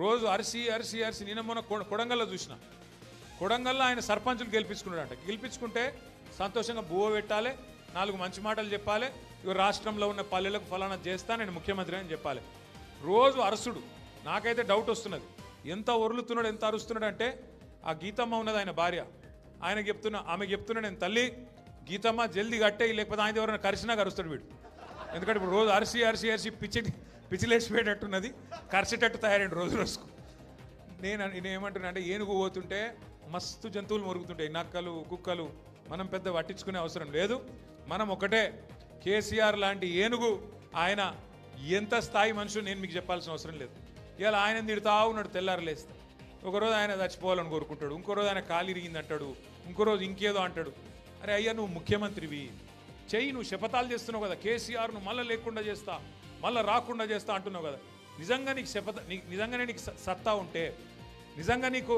రోజు అరిసి అరిసి అరిసి నేను మొన్న కొడంగల్లో చూసిన. కొడంగల్లో ఆయన సర్పంచులు గెలిపించుకున్నాడంట. గెలిపించుకుంటే సంతోషంగా బువ్వ పెట్టాలి నాలుగు మంచి మాటలు చెప్పాలి ఇవి రాష్ట్రంలో ఉన్న పల్లెలకు ఫలానా చేస్తా నేను ముఖ్యమంత్రి అని చెప్పాలి. రోజు అరసుడు. నాకైతే డౌట్ వస్తున్నది. ఎంత ఒరులుతున్నాడు ఎంత అరుస్తున్నాడు అంటే ఆ గీతమ్మ ఉన్నది ఆయన భార్య. ఆయన చెప్తున్న ఆమె చెప్తున్నా నేను తల్లి గీతమ్మ జల్దీ కట్టే లేకపోతే ఆయన ఎవరైనా కరిసినా కరుస్తాడు వీడు. ఎందుకంటే ఇప్పుడు రోజు అరిసి అరిసి అరిసి పిచ్చి పిచ్చిలేసిపోయేటట్టున్నది. కరిసేటట్టు తయారైంది రోజు రోజుకు. నేను నేను ఏమంటున్నా అంటే ఏనుగు పోతుంటే మస్తు జంతువులు మొరుగుతుంటాయి. నక్కలు కుక్కలు మనం పెద్ద పట్టించుకునే అవసరం లేదు. మనం ఒకటే కేసీఆర్ లాంటి ఏనుగు ఆయన ఎంత స్థాయి మనుషులు నేను మీకు చెప్పాల్సిన అవసరం లేదు. ఇవాళ ఆయన తిడుతా ఉన్నాడు తెల్లారలేస్తే ఒకరోజు ఆయన చచ్చిపోవాలని కోరుకుంటాడు. ఇంకో రోజు ఆయన కాలు ఇరిగింది అంటాడు. ఇంకో రోజు ఇంకేదో అంటాడు. అరే అయ్యా నువ్వు ముఖ్యమంత్రివి. చెయ్యి నువ్వు శపథాలు చేస్తున్నావు కదా. కేసీఆర్ను మళ్ళీ లేకుండా చేస్తా. మళ్ళీ రాకుండా చేస్తా అంటున్నావు కదా. నిజంగా నీకు శపథ నీకు నిజంగానే నీకు సత్తా ఉంటే నిజంగా నీకు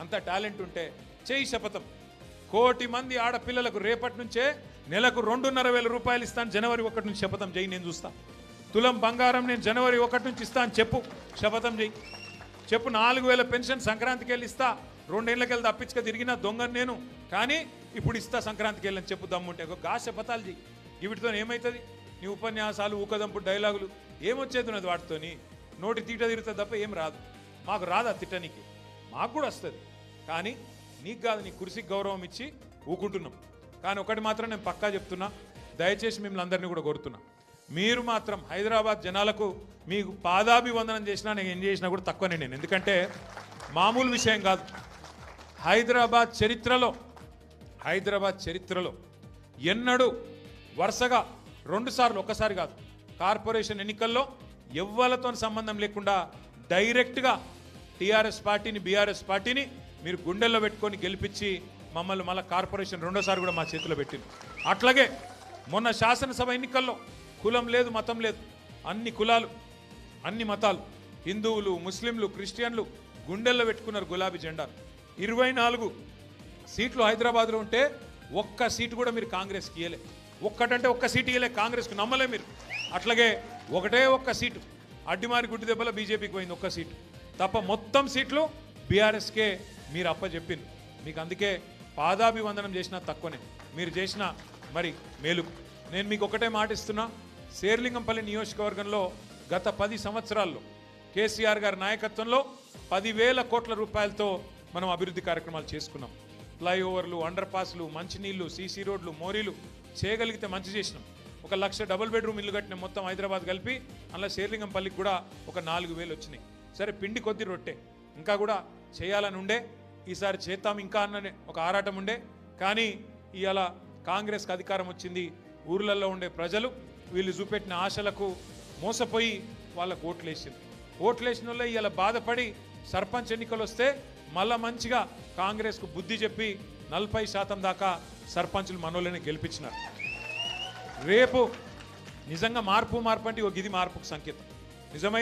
అంత టాలెంట్ ఉంటే చేయి శపథం. కోటి మంది ఆడపిల్లలకు రేపటి నుంచే నెలకు రెండున్నర వేల రూపాయలు ఇస్తాను జనవరి ఒకటి నుంచి శపథం చేయి నేను చూస్తా. తులం బంగారం నేను జనవరి ఒకటి నుంచి ఇస్తాను చెప్పు శపథం చేయి. చెప్పు నాలుగు వేల పెన్షన్ సంక్రాంతికి వెళ్ళి ఇస్తా. రెండేళ్ళకి వెళ్ళి తప్పించుక తిరిగిన దొంగను నేను. కానీ ఇప్పుడు ఇస్తా సంక్రాంతికి వెళ్ళని చెప్పు దమ్ముంటే. ఒక గా శపథాలు చెయ్యి. వీటితో ఏమవుతుంది నీ ఉపన్యాసాలు ఊకదంపు డైలాగులు ఏమొచ్చేది ఉన్నది వాటితోని? నోటి తీట తీరుతుంది తప్ప ఏం రాదు. మాకు రాదా తిట్టనికి? మాకు కూడా వస్తుంది. కానీ నీకు కాదు నీ కుర్చీకి గౌరవం ఇచ్చి ఊకుంటున్నాం. కానీ ఒకటి మాత్రం నేను పక్కా చెప్తున్నా దయచేసి మిమ్మల్ని అందరినీ కూడా కోరుతున్నా. మీరు మాత్రం హైదరాబాద్ జనాలకు మీకు పాదాభివందనం చేసినా నేను ఏం చేసినా కూడా తక్కువనే నేను. ఎందుకంటే మామూలు విషయం కాదు. హైదరాబాద్ చరిత్రలో హైదరాబాద్ చరిత్రలో ఎన్నడూ వరుసగా రెండుసార్లు ఒక్కసారి కాదు. కార్పొరేషన్ ఎన్నికల్లో ఎవ్వలతో సంబంధం లేకుండా డైరెక్ట్గా టీఆర్ఎస్ పార్టీని బీఆర్ఎస్ పార్టీని మీరు గుండెల్లో పెట్టుకొని గెలిపించి మమ్మల్ని మళ్ళీ కార్పొరేషన్ రెండోసారి కూడా మా చేతిలో పెట్టింది అట్లాగే మొన్న శాసనసభ ఎన్నికల్లో కులం లేదు మతం లేదు. అన్ని కులాలు అన్ని మతాలు హిందువులు ముస్లింలు క్రిస్టియన్లు గుండెల్లో పెట్టుకున్నారు గులాబీ జెండా. ఇరవై నాలుగు సీట్లు హైదరాబాద్లో ఉంటే ఒక్క సీటు కూడా మీరు కాంగ్రెస్కి ఇయ్యలే. ఒక్కటంటే ఒక్క సీటు ఇవ్వలే కాంగ్రెస్కి నమ్మలే మీరు. అట్లాగే ఒకటే ఒక్క సీటు అడ్డిమారి గుడ్డి దెబ్బల బీజేపీకి పోయింది ఒక్క సీటు. తప్ప మొత్తం సీట్లు బీఆర్ఎస్కే మీరు అప్పచెప్పింది మీకు అందుకే పాదాభివందనం చేసినా తక్కువనే. మీరు చేసిన మరి మేలు. నేను మీకు ఒకటే మాట ఇస్తున్నా. శేర్లింగంపల్లి నియోజకవర్గంలో గత పది సంవత్సరాల్లో కేసీఆర్ గారి నాయకత్వంలో పదివేల కోట్ల రూపాయలతో మనం అభివృద్ధి కార్యక్రమాలు చేసుకున్నాం. ఫ్లైఓవర్లు అండర్ పాస్లు మంచినీళ్ళు సీసీ రోడ్లు మోరీలు చేయగలిగితే మంచి చేసినాం. ఒక లక్ష డబుల్ బెడ్రూమ్ ఇల్లు కట్టిన మొత్తం హైదరాబాద్ కలిపి అందులో శేర్లింగంపల్లికి కూడా ఒక నాలుగు వేలు వచ్చినాయి. సరే పిండి కొద్ది రొట్టె. ఇంకా కూడా చేయాలని ఉండే ఈసారి చేద్దాం ఇంకా అన్న ఒక ఆరాటం ఉండే. కానీ ఇవాళ కాంగ్రెస్కి అధికారం వచ్చింది ఊర్లలో ఉండే ప్రజలు వీళ్ళు చూపెట్టిన ఆశలకు మోసపోయి వాళ్ళకు ఓట్లేసింది ఓట్లేసిన వాళ్ళే ఇలా బాధపడి సర్పంచ్ ఎన్నికలు వస్తే మళ్ళా మంచిగా కాంగ్రెస్కు బుద్ధి చెప్పి నలభై శాతం దాకా సర్పంచులు మనోళ్ళని గెలిపించినారు. రేపు నిజంగా మార్పు మార్పు అంటే ఒక ఇది మార్పుకు సంకేతం. నిజమైన